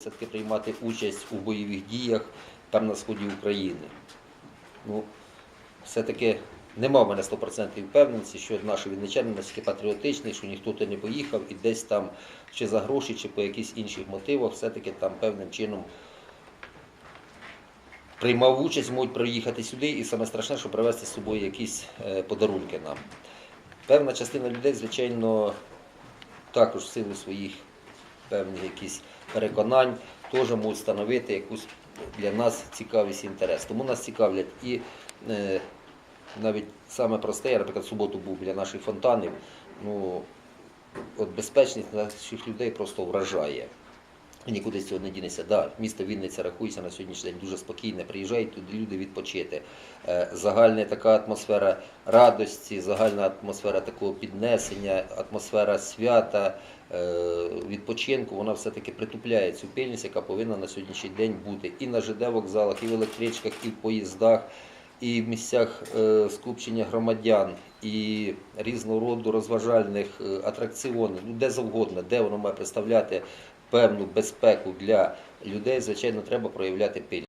все-таки приймати участь у бойових діях там на сході України. Ну, все-таки нема в мене 100% впевненості, що наші вінничани настільки патріотичні, що ніхто туди не поїхав і десь там чи за гроші, чи по якихось інших мотивах, все-таки там певним чином приймав участь, можуть приїхати сюди, і саме страшне, що привезти з собою якісь е, подарунки нам. Певна частина людей, звичайно, також в силу своїх певних якісь переконань теж можуть становити якусь для нас цікавість і інтерес. Тому нас цікавлять і е, навіть саме просте, я, наприклад, в суботу був біля наших фонтанів. Ну, от безпечність наших людей просто вражає. Нікуди з цього не дінеться. Да, місто Вінниця рахується на сьогоднішній день дуже спокійне. Приїжджають туди люди відпочити. Е, Загальна така атмосфера радості, загальна атмосфера такого піднесення, атмосфера свята, е, відпочинку, вона все-таки притупляє цю пильність, яка повинна на сьогоднішній день бути і на ЖД вокзалах, і в електричках, і в поїздах, і в місцях е, скупчення громадян, і різного роду розважальних е, атракціонів, ну де завгодно, де воно має представляти певну безпеку для людей, звичайно, треба проявляти пильність.